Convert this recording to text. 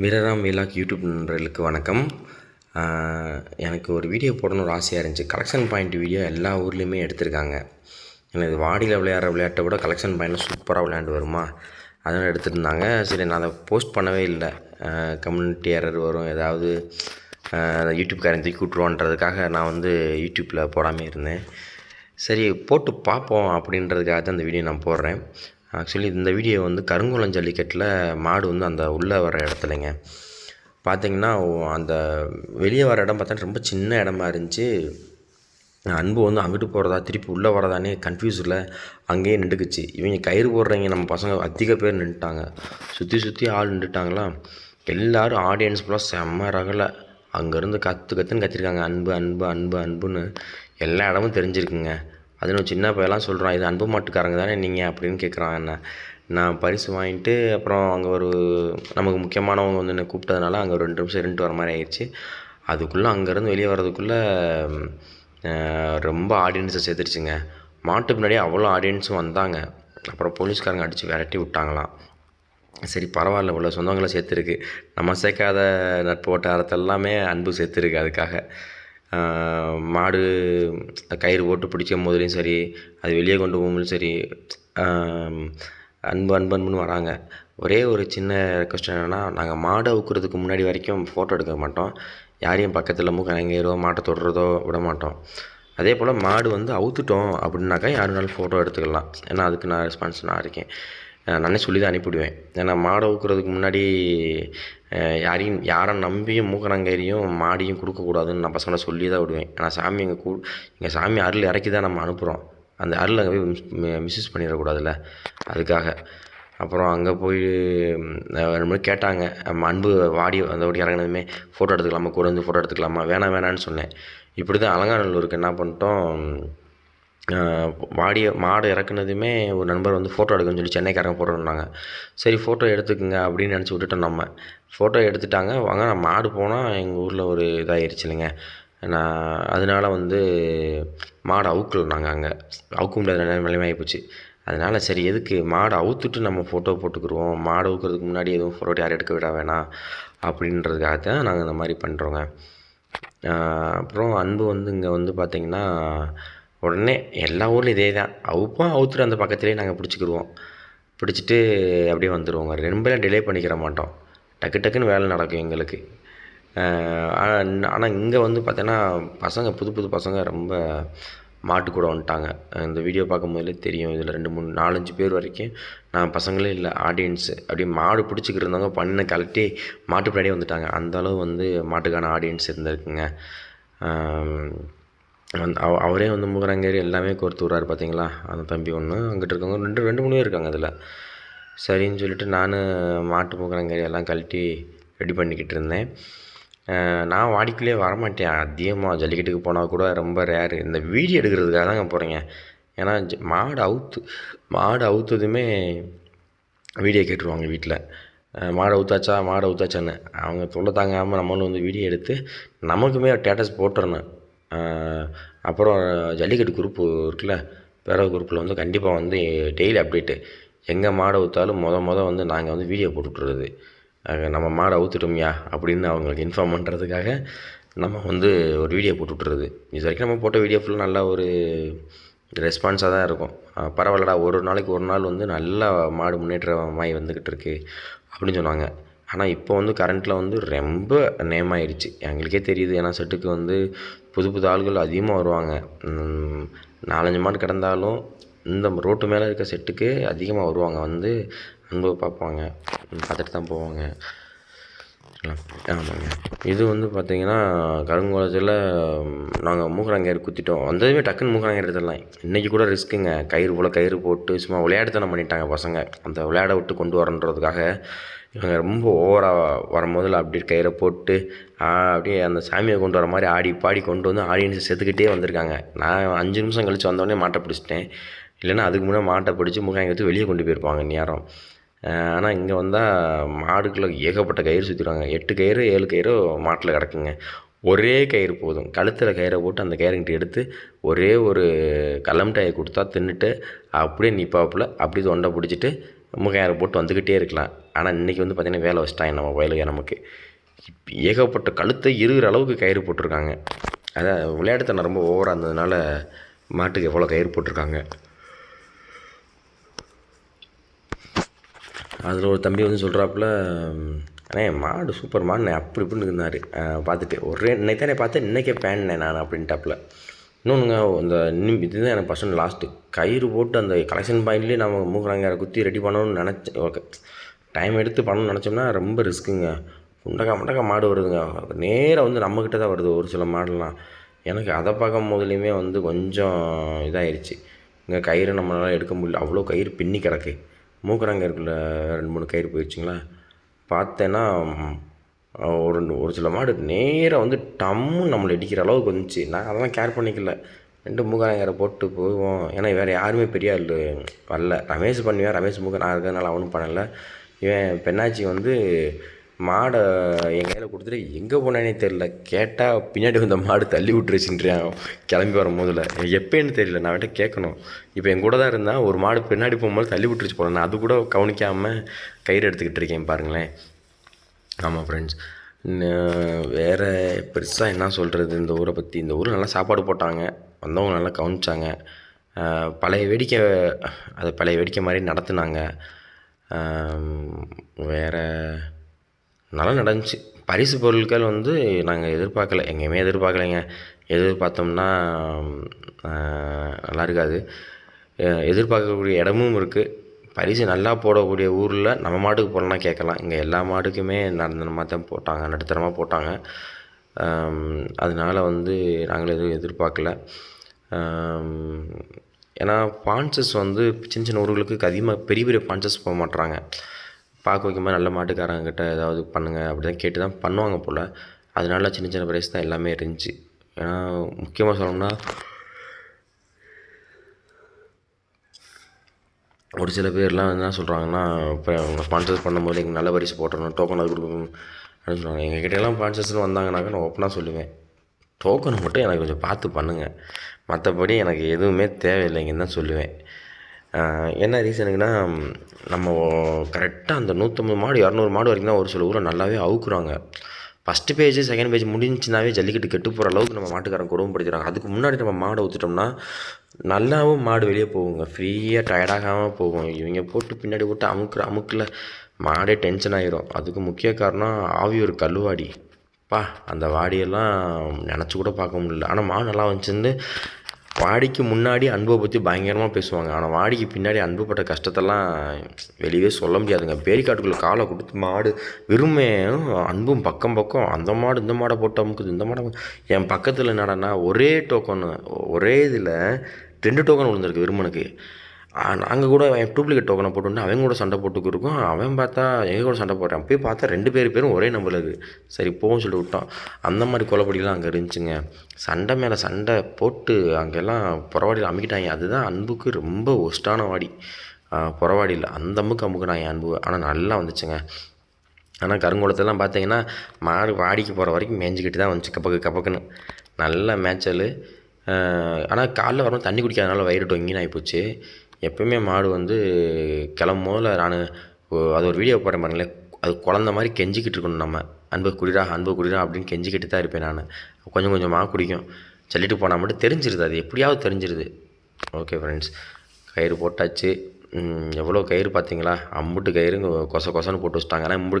வீரராம் vlog YouTube நண்பர்களுக்கு வணக்கம். எனக்கு ஒரு வீடியோ போடணும்னு ஒரு ஆசையாக இருந்துச்சு. கலெக்ஷன் பாயிண்ட் வீடியோ எல்லா ஊர்லேயுமே எடுத்திருக்காங்க. எனக்கு வாடியில் விளையாடுற விளையாட்டை விட கலெக்ஷன் பாயிண்டில் சூப்பராக விளையாண்டு வருமா? அதனால் எடுத்துருந்தாங்க சரி நான் அதை போஸ்ட் பண்ணவே இல்லை. கம்யூனிட்டி எரர் வரும். ஏதாவது யூடியூப் யூடியூப்காரன் கூட்டுருவோன்றதுக்காக நான் வந்து யூடியூப்பில் போடாமல் இருந்தேன். சரி போட்டு பார்ப்போம் அப்படின்றதுக்காக தான் அந்த வீடியோ நான் போடுறேன். ஆக்சுவலி இந்த வீடியோ வந்து கருங்குளம் ஜல்லிக்கட்டில் மாடு வந்து அந்த உள்ளே வர இடத்துலங்க. பார்த்திங்கன்னா அந்த வெளியே வர இடம் பார்த்தா ரொம்ப சின்ன இடமா இருந்துச்சு. அன்பு வந்து அங்கிட்டு போகிறதா திருப்பி உள்ளே வரதானே கன்ஃபியூஸில் அங்கேயே நின்றுக்குச்சு. இவங்க கயிறு போடுறவங்க நம்ம பசங்க அதிக பேர் நின்றுட்டாங்க சுற்றி சுற்றி ஆள் நின்றுட்டாங்களா? எல்லோரும் ஆடியன்ஸ் ஃபுல்லாக செம்ம ரகலை. அங்கேருந்து கற்று கற்றுன்னு கத்திருக்காங்க. அன்பு அன்பு அன்பு அன்புன்னு. எல்லா இடமும் தெரிஞ்சிருக்குங்க. அதுவும் சின்ன பையெல்லாம் சொல்கிறான் இது அன்பு மாட்டுக்காரங்க தானே நீங்கள் அப்படின்னு கேட்குறான் என்ன. நான் பரிசு வாங்கிட்டு அப்புறம் அங்கே ஒரு நமக்கு முக்கியமானவங்க வந்து என்னை கூப்பிட்டதுனால அங்கே ஒரு ரெண்டு நிமிஷம் இருந்துட்டு வர மாதிரி ஆயிடுச்சு. அதுக்குள்ளே அங்கேருந்து வெளியே வர்றதுக்குள்ளே ரொம்ப ஆடியன்ஸை சேர்த்துருச்சுங்க மாட்டு பின்னாடியே அவ்வளோ ஆடியன்ஸும் வந்தாங்க. அப்புறம் போலீஸ்காரங்க அடித்து விரட்டி விட்டாங்களாம். சரி பரவாயில்ல இவ்வளோ சொந்தங்களை சேர்த்துருக்கு. நம்ம சேர்க்காத நட்பு வட்டாரத்தை எல்லாமே அன்பு சேர்த்துருக்கு அதுக்காக. மாடு கயிறு போட்டு பிடிக்கும் போதுலேயும் சரி அது வெளியே கொண்டு போகும்போதும் சரி அன்பு அன்பு அன்புன்னு வராங்க. ஒரே ஒரு சின்ன ரெக்வஸ்ட் என்னென்னா நாங்கள் மாடை அவுக்கிறதுக்கு முன்னாடி வரைக்கும் ஃபோட்டோ எடுக்க மாட்டோம். யாரையும் பக்கத்தில் மூக்கணங்கிறோ மாட்டை தொடுறதோ விட மாட்டோம். அதே போல் மாடு வந்து அவுத்துட்டோம் அப்படின்னாக்கா யாருனாலும் ஃபோட்டோ எடுத்துக்கலாம். ஏன்னா அதுக்கு நான் ரெஸ்பான்ஸ் நான் இருக்கேன். நானே சொல்லி தான் அனுப்பிவிடுவேன். ஏன்னா மாடை ஊக்குறதுக்கு முன்னாடி யாரையும் யாரை நம்பியும் மூக்கணங்கேரியும் மாடியும் கொடுக்கக்கூடாதுன்னு நான் பசங்களை சொல்லி தான் விடுவேன். ஏன்னா சாமி எங்கள் கூ எங்கள் சாமி அருள் இறக்கி தான் நம்ம அனுப்புகிறோம் அந்த அருள் அங்கே போய் மிஸ்யூஸ் பண்ணிடக்கூடாதுல்ல. அதுக்காக. அப்புறம் அங்கே போய் ரெண்டு மணி கேட்டாங்க. நம்ம அன்பு வாடி அந்த ஓடி இறங்கினதுமே ஃபோட்டோ எடுத்துக்கலாமா? கூட வந்து ஃபோட்டோ எடுத்துக்கலாமா? வேணாம் வேணான்னு சொன்னேன். இப்படி தான் அலங்காநல்லூருக்கு என்ன பண்ணிட்டோம் மாடியை வாடிய மாடு இறக்குனதுமே ஒரு நண்பர் வந்து ஃபோட்டோ எடுக்கணும்னு சொல்லி சென்னைக்காரங்க ஃபோட்டோ எடுத்தாங்க. சரி ஃபோட்டோ எடுத்துக்கோங்க அப்படின்னு நினச்சி விட்டுட்டோம் நம்ம. ஃபோட்டோ எடுத்துட்டாங்க. வாங்க நான் மாடு போனால் எங்கள் ஊரில் ஒரு இதாகிருச்சு இல்லைங்க. நான் அதனால வந்து மாடு அவுக்கல நாங்கள் அங்கே. அவுக்க முடியாத நிலைமையாகி போச்சு. அதனால் சரி எதுக்கு? மாடை அவுத்துட்டு நம்ம ஃபோட்டோ போட்டுக்கிருவோம். மாடு அவுக்கிறதுக்கு முன்னாடி எதுவும் ஃபோட்டோ யாரும் எடுக்க விட வேணாம். அப்படின்றதுக்காக தான் நாங்கள் இந்த மாதிரி பண்ணுறோங்க அப்புறம் அன்பு வந்து இங்கே வந்து பார்த்திங்கன்னா உடனே எல்லா ஊர்லேயும் இதே தான். அவுப்போம் அவுத்துட்டு அந்த பக்கத்துலேயே நாங்கள் பிடிச்சிக்கிடுவோம். பிடிச்சிட்டு அப்படியே வந்துடுவோங்க ரெம்பெல்லாம் டிலே பண்ணிக்கிற மாட்டோம். டக்கு டக்குன்னு வேலை நடக்கும் எங்களுக்கு. ஆனால் இங்கே வந்து பார்த்தோன்னா பசங்க புது புது பசங்க ரொம்ப மாட்டு கூட வந்துட்டாங்க. இந்த வீடியோ பார்க்கும்போதுலே தெரியும். இதில் ரெண்டு மூணு நாலஞ்சு பேர் வரைக்கும் நான் பசங்களே இல்லை ஆடியன்ஸு அப்படியே மாடு பிடிச்சிக்கிட்டு இருந்தவங்க பண்ணை கலட்டி மாட்டு பின்னாடியே வந்துட்டாங்க. அந்த அளவு வந்து மாட்டுக்கான ஆடியன்ஸ் இருந்திருக்குங்க. அந்த அவ அவரே வந்து முகரங்கேரி எல்லாமே கோர்த்து விட்றாரு பார்த்தீங்களா அந்த தம்பி ஒன்று அங்கிட்டு இருக்கவங்க ரெண்டு ரெண்டு மூணு பேர் இருக்காங்க அதில். சரின்னு சொல்லிட்டு நான் மாட்டு முகரங்கேரி எல்லாம் கழட்டி ரெடி பண்ணிக்கிட்டு இருந்தேன். நான் வாடிக்குள்ளேயே வரமாட்டேன். அதிகமாக ஜல்லிக்கட்டுக்கு போனால் கூட ரொம்ப ரேரு இந்த வீடியோ எடுக்கிறதுக்காக தாங்க போகிறேங்க ஏன்னா மாடு அவுத்து மாடு அவுத்ததுமே வீடியோ கேட்டுருவாங்க வீட்டில் மாடு அவுத்தாச்சா மாடு அவுத்தாச்சான்னு. அவங்க தொல்லை தாங்காமல் நம்மளும் வந்து வீடியோ எடுத்து நமக்குமே ஸ்டேட்டஸ் போட்டுறணும். அப்புறம் ஜல்லிக்கட்டு குரூப்பு இருக்குல்ல பேரவ குரூப்பில் வந்து கண்டிப்பாக வந்து டெய்லி அப்டேட்டு எங்கே மாடை ஊற்றாலும் மொதல் மொதல் வந்து நாங்கள் வந்து வீடியோ போட்டுவிட்றது நம்ம மாடை அவுத்துட்டோம்யா அப்படின்னு அவங்களுக்கு இன்ஃபார்ம் பண்ணுறதுக்காக நம்ம வந்து ஒரு வீடியோ போட்டு விட்றது இது வரைக்கும் நம்ம போட்ட வீடியோ ஃபுல்லாக நல்ல ஒரு ரெஸ்பான்ஸாக தான் இருக்கும். பரவாயில்லடா ஒரு நாளைக்கு ஒரு நாள் வந்து நல்லா மாடு முன்னேற்றமாகி வந்துக்கிட்டு இருக்குது அப்படின்னு சொன்னாங்க. ஆனால் இப்போ வந்து கரண்ட்டில் வந்து ரொம்ப நேம் ஆயிடுச்சு. எங்களுக்கே தெரியுது. ஏன்னா செட்டுக்கு வந்து புது புது ஆள்கள் அதிகமாக வருவாங்க. நாலஞ்சு மாடு கிடந்தாலும் இந்த ரோட்டு மேலே இருக்க செட்டுக்கு அதிகமாக வருவாங்க. வந்து அன்பு பார்ப்பாங்க. பார்த்துட்டு தான் போவாங்க. ஆமாங்க. இது வந்து பார்த்தீங்கன்னா கருங்கோலத்தில் நாங்கள் மூக்கராங்கயிறு குத்திட்டோம். வந்ததுமே டக்குன்னு மூக்கராங்கயிறு எடுத்துடலாம். இன்றைக்கி கூட ரிஸ்க்குங்க. கயிறு போல் கயிறு போட்டு சும்மா விளையாட்டுத்தனம் பண்ணிட்டாங்க பசங்க. அந்த விளையாட விட்டு கொண்டு வரன்றதுக்காக இவங்க ரொம்ப ஓவராக வரும்போதில் அப்படியே கயிறை போட்டு அப்படியே அந்த சாமியை கொண்டு வர மாதிரி ஆடி பாடி கொண்டு வந்து ஆடியன்ஸை செத்துக்கிட்டே வந்திருக்காங்க. நான் அஞ்சு நிமிஷம் கழித்து வந்தோடனே மாட்டை பிடிச்சிட்டேன். இல்லைன்னா அதுக்கு முன்னாடி மாட்டை பிடிச்சி முகாங்க எடுத்து வெளியே கொண்டு போயிருப்பாங்க நேரம் ஆனால் இங்கே வந்தால் மாடுக்குள்ளே ஏகப்பட்ட கயிறு சுற்றிடுவாங்க எட்டு கயிறு ஏழு கயிறு மாட்டில் கிடக்குங்க. ஒரே கயிறு போதும். கழுத்தில் கயிறை போட்டு அந்த கயிறுங்கிட்ட எடுத்து ஒரே ஒரு கலம்டாயை கொடுத்தா தின்னுட்டு அப்படியே நிப்பாப்பில் அப்படியே தொண்டை பிடிச்சிட்டு மூக்காயிரம் போட்டு வந்துக்கிட்டே இருக்கலாம். ஆனால் இன்றைக்கி வந்து பார்த்திங்கன்னா வேலை வச்சுட்டாங்க நம்ம வயலுக்கு நமக்கு. ஏகப்பட்ட கழுத்தை இருகிற அளவுக்கு கயிறு போட்டிருக்காங்க. அதான் விளையாட்டுத்தனம் ரொம்ப ஓவராக இருந்ததுனால மாட்டுக்கு எவ்வளோ கயிறு போட்டிருக்காங்க. அதில் ஒரு தம்பி வந்து சொல்கிறாப்புல அண்ணே மாடு சூப்பர் மாடுண்ணே. அப்படி இப்படின்னு இருந்தார். பார்த்துட்டு ஒரே இன்னைக்கு தானே பார்த்தேன் இன்றைக்கே பேன்னே நான் அப்படின்ட்டாப்புல. இன்னொன்றுங்க இந்த இன்னும் இதுதான் எனக்கு பர்சன்ட் லாஸ்ட்டு கயிறு போட்டு அந்த கலெக்ஷன் பாயிண்ட்லேயே நம்ம மூக்குறாங்க குத்தி ரெடி பண்ணணும்னு நினச்சி ஓகே. டைம் எடுத்து பண்ணணும்னு நினச்சோம்னா ரொம்ப ரிஸ்க்குங்க முண்டக்கா முண்டக்கா மாடு வருதுங்க. நேராக வந்து நம்மக்கிட்ட தான் வருது ஒரு சில மாடெல்லாம் எனக்கு அதை பார்க்கும் போதுலேயுமே வந்து கொஞ்சம் இதாகிடுச்சு இங்கே கயிறு நம்மளால் எடுக்க முடியல. அவ்வளோ கயிறு பின்னி கிடக்கு. மூக்குறாங்க இருக்குல்ல ரெண்டு மூணு கயிறு போயிடுச்சுங்களா பார்த்தேன்னா ஒரு ஒரு சில மாடு நேராக வந்து டம்மு நம்மளை அடிக்கிற அளவுக்கு வந்துச்சு. நான் அதெல்லாம் கேர் பண்ணிக்கல. ரெண்டு மூக்காரங்கரை போட்டு போவோம். ஏன்னா வேறு யாருமே பெரிய ஆள் வரல. ரமேஷ் பண்ணுவேன் ரமேஷ் மூக்க நான் இருக்கிறதுனால அவனும் பண்ணலை. இவன் பெண்ணாச்சி வந்து மாடை என் கையில் கொடுத்துட்டு எங்கே போனேனே தெரில கேட்டால் பின்னாடி வந்த மாடு தள்ளி விட்டுருச்சுன்றான். கிளம்பி வரும்போதில் எப்போன்னு தெரியல. நான் வேண்டாம் கேட்கணும். இப்போ என் கூட தான் இருந்தால் ஒரு மாடு பின்னாடி போகும்போது தள்ளி விட்டுருச்சு போல. நான் அது கூட கவனிக்காமல் கயிறு எடுத்துக்கிட்டு இருக்கேன் பாருங்களேன். ஆமாம் ஃப்ரெண்ட்ஸ் வேறு பெருசாக என்ன சொல்கிறது இந்த ஊரை பற்றி இந்த ஊர் நல்லா சாப்பாடு போட்டாங்க. வந்தவங்க நல்லா கவனிச்சாங்க. பழைய வேடிக்கை அது பழைய வேடிக்கை மாதிரி நடத்துனாங்க. வேறு நல்லா நடந்துச்சு. பரிசு பொருட்கள் வந்து நாங்கள் எதிர்பார்க்கல. எங்கேயுமே எதிர்பார்க்கலைங்க. எதிர்பார்த்தோம்னா நல்லா இருக்காது. எதிர்பார்க்கக்கூடிய இடமும் இருக்குது பரிசு நல்லா போடக்கூடிய ஊரில் நம்ம மாட்டுக்கு போடலன்னா கேட்கலாம். இங்கே எல்லா மாட்டுக்குமே நடந்தனமாக தான் போட்டாங்க நடுத்தரமாக போட்டாங்க. அதனால் அதனால வந்து நாங்கள் எதுவும் எதிர்பார்க்கல. ஏன்னா பான்சஸ் வந்து சின்ன சின்ன ஊர்களுக்கு அதிகமாக பெரிய பெரிய பான்சஸ் போக மாட்டுறாங்க பார்க்க வைக்கும்போது நல்ல மாட்டுக்காரங்கிட்ட ஏதாவது பண்ணுங்கள் அப்படி தான் கேட்டு தான் பண்ணுவாங்க போல். அதனால சின்ன சின்ன பிரைஸ் தான் எல்லாமே இருந்துச்சு. ஏன்னா முக்கியமாக சொல்லணும்னா ஒரு சில பேர்லாம் என்ன சொல்கிறாங்கன்னா இப்போ அவங்க ஸ்பான்சர்ஸ் பண்ணும்போது எங்களுக்கு நல்ல பரிசு போட்டுறணும் டோக்கன் அது கொடுக்கணும் அப்படின்னு சொல்லுவாங்க. எங்கள் கிட்டேலாம் ஸ்பான்சர்ஸ்னு வந்தாங்கனாக்கா நான் ஓப்பனாக சொல்லுவேன். டோக்கன் மட்டும் எனக்கு கொஞ்சம் பார்த்து பண்ணுங்கள் மற்றபடி எனக்கு எதுவுமே தேவையில்லைங்கன்னு தான் சொல்லுவேன். என்ன ரீசனுக்குன்னா நம்ம கரெக்டாக அந்த நூற்றம்பது மாடு இரநூறு மாடு வரைக்கும் தான் ஒரு சில ஊரை நல்லாவே அவுக்குறாங்க. ஃபஸ்ட்டு பேஜ் செகண்ட் பேஜ் முடிஞ்சுனாவே ஜல்லிக்கட்டு கெட்டு போகிற அளவுக்கு நம்ம மாட்டுக்காரன் படிக்கிறாங்க அதுக்கு முன்னாடி நம்ம மாடை ஊற்றிட்டோம்னா நல்லாவும் மாடு வெளியே போகுங்க. ஃப்ரீயாக டயர்டாகாமல் போகும். இவங்க போட்டு பின்னாடி போட்டு அமுக்குற அமுக்கில் மாடே டென்ஷன் ஆகிரும் அதுக்கு முக்கிய காரணம் ஆவியூர் கல்லுவாடி. பா அந்த வாடியெல்லாம் நினச்சி கூட பார்க்க முடியல. ஆனால் மாடு நல்லா வந்துச்சுன்னு வாடிக்கு முன்னாடி அன்பை பற்றி பயங்கரமாக பேசுவாங்க. ஆனால் வாடிக்கு பின்னாடி அன்புப்பட்ட கஷ்டத்தெல்லாம் வெளியவே சொல்ல முடியாதுங்க. பேரிக்காட்டுக்குள்ளே காலை கொடுத்து மாடு விரும்பையும் அன்பும் பக்கம் பக்கம் அந்த மாடு இந்த மாடை போட்டு அமுக்குது இந்த மாடை என் பக்கத்தில் என்னடான்னா ஒரே டோக்கன் ஒரே இதில் ரெண்டு டோக்கன் விழுந்திருக்கு விரும்பனுக்கு நாங்கள் கூட என் டூப்ளிகேட் டோக்கனை போட்டு அவன் கூட சண்டை போட்டுக்கிருக்கோம் அவன் பார்த்தா எங்கள் கூட சண்டை போடுறான். போய் பார்த்தா ரெண்டு பேர் பேரும் ஒரே நம்பருக்கு சரி போன்னு சொல்லி விட்டோம் அந்த மாதிரி கொலைப்படிலாம் அங்கே இருந்துச்சுங்க. சண்டை மேலே சண்டை போட்டு அங்கெல்லாம் புறவாடியில் அமுக்கிட்டாங்க. அதுதான் அன்புக்கு ரொம்ப ஒஸ்ட்டான வாடி. புறவாடியில் அந்த அம்புக்கு அமுக்குனாங்க அன்பு. ஆனால் நல்லா வந்துச்சுங்க. ஆனால் கருங்கோலத்தெல்லாம் பார்த்தீங்கன்னா மாடு வாடிக்கு போகிற வரைக்கும் மேய்ஞ்சிக்கிட்டு தான் வந்துச்சு. கப்பக்கு கப்பக்குன்னு நல்ல மேய்ச்சல். ஆனால் காலைல வரணும் தண்ணி குடிக்காதனால வயிறு டொங்கின்னு ஆகிப்போச்சு எப்பயுமே மாடு வந்து கிளம்பும் போதில் நான் அது ஒரு வீடியோ போடுறேன் பாருங்களேன். அது குழந்த மாதிரி கெஞ்சிக்கிட்டு இருக்கணும் நம்ம. அன்பு குடிடா அன்பு குடிடா அப்படின்னு கெஞ்சிக்கிட்டு தான் இருப்பேன் நான். கொஞ்சம் கொஞ்சமாக குடிக்கும். சொல்லிட்டு போனால் மட்டும் தெரிஞ்சிருது அது எப்படியாவது தெரிஞ்சிருது. ஓகே ஃப்ரெண்ட்ஸ் கயிறு போட்டாச்சு. எவ்வளோ கயிறு பார்த்தீங்களா? அம்புட்டு கயிறு கொச கொசன்னு போட்டு வச்சுட்டாங்க. ஆனால் இம்புட்டு கயிறு